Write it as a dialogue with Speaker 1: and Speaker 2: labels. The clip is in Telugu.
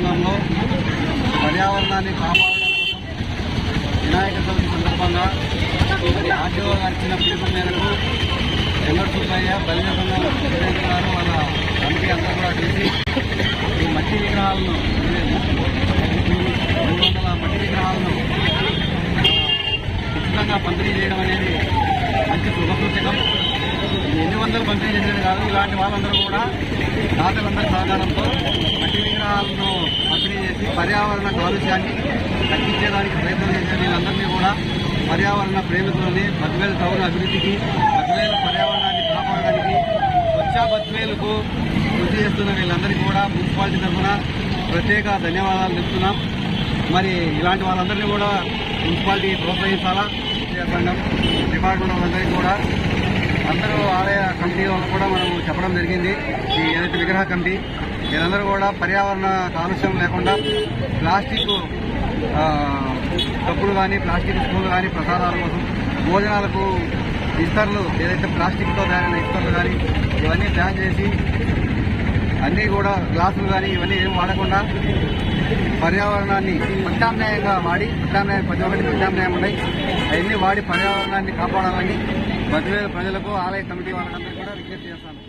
Speaker 1: సంఘంలో పర్యావరణాన్ని కాపాడడం కోసం వినాయక చవితి సందర్భంగా మరి ఆర్టీఓ గారు ఇచ్చిన పిలుపు మేరకు వెంకట సుబ్బయ్య బలిజ సంఘం ప్రెసిడెంట్ గారు వాళ్ళ కమిటీ అంతా కూడా చేసి ఈ మట్టి విగ్రహాలను మూడు వందల మట్టి విగ్రహాలను ఉచితంగా పంపిణీ చేయడం అనేది మంచి శుభసూచకం ఎన్ని వందలు పంపిణీ చేసేది కాదు ఇలాంటి వాళ్ళందరూ కూడా దాతలందరి సహకారంతో మట్టి విగ్రహాలను పంపిణీ చేసి పర్యావరణ కాలుష్యాన్ని తగ్గించేదానికి ప్రయత్నం చేసే వీళ్ళందరినీ కూడా పర్యావరణ ప్రేమికులని బద్వేలు టౌన్ అభివృద్ధికి బద్వేలు పర్యావరణాన్ని కాపాడడానికి స్వచ్ఛ బద్వేలకు కృషి చేస్తున్న వీళ్ళందరికీ కూడా మున్సిపాలిటీ తరఫున ప్రత్యేక ధన్యవాదాలు చెప్తున్నాం మరి ఇలాంటి వాళ్ళందరినీ కూడా మున్సిపాలిటీ ప్రోత్సహించాలా? విద్యా సంఘం డిపార్ట్మెంట్ వాళ్ళందరికీ కూడా అందరూ ఆలయ కమిటీ వాళ్ళకు కూడా మనం చెప్పడం జరిగింది. ఈ ఏదైతే విగ్రహ కమిటీ వీళ్ళందరూ కూడా పర్యావరణ కాలుష్యం లేకుండా ప్లాస్టిక్ డబ్బులు కానీ ప్లాస్టిక్ స్పూన్లు కానీ ప్రసాదాల కోసం భోజనాలకు ఇస్తర్లు ఏదైతే ప్లాస్టిక్తో తయారైన ఇస్తర్లు కానీ ఇవన్నీ బ్యాన్ చేసి అన్నీ కూడా గ్లాసులు కానీ ఇవన్నీ ఏం వాడకుండా పర్యావరణాన్ని ప్రత్యామ్నాయంగా వాడి ప్రత్యామ్నాయం ప్రతి ఒక్కటి ప్రత్యామ్నాయం ఉన్నాయి. అవన్నీ వాడి పర్యావరణాన్ని కాపాడాలని బద్వేలు ప్రజలకు ఆలయ కమిటీ వాళ్ళందరికీ కూడా విజ్ఞప్తి చేస్తాను.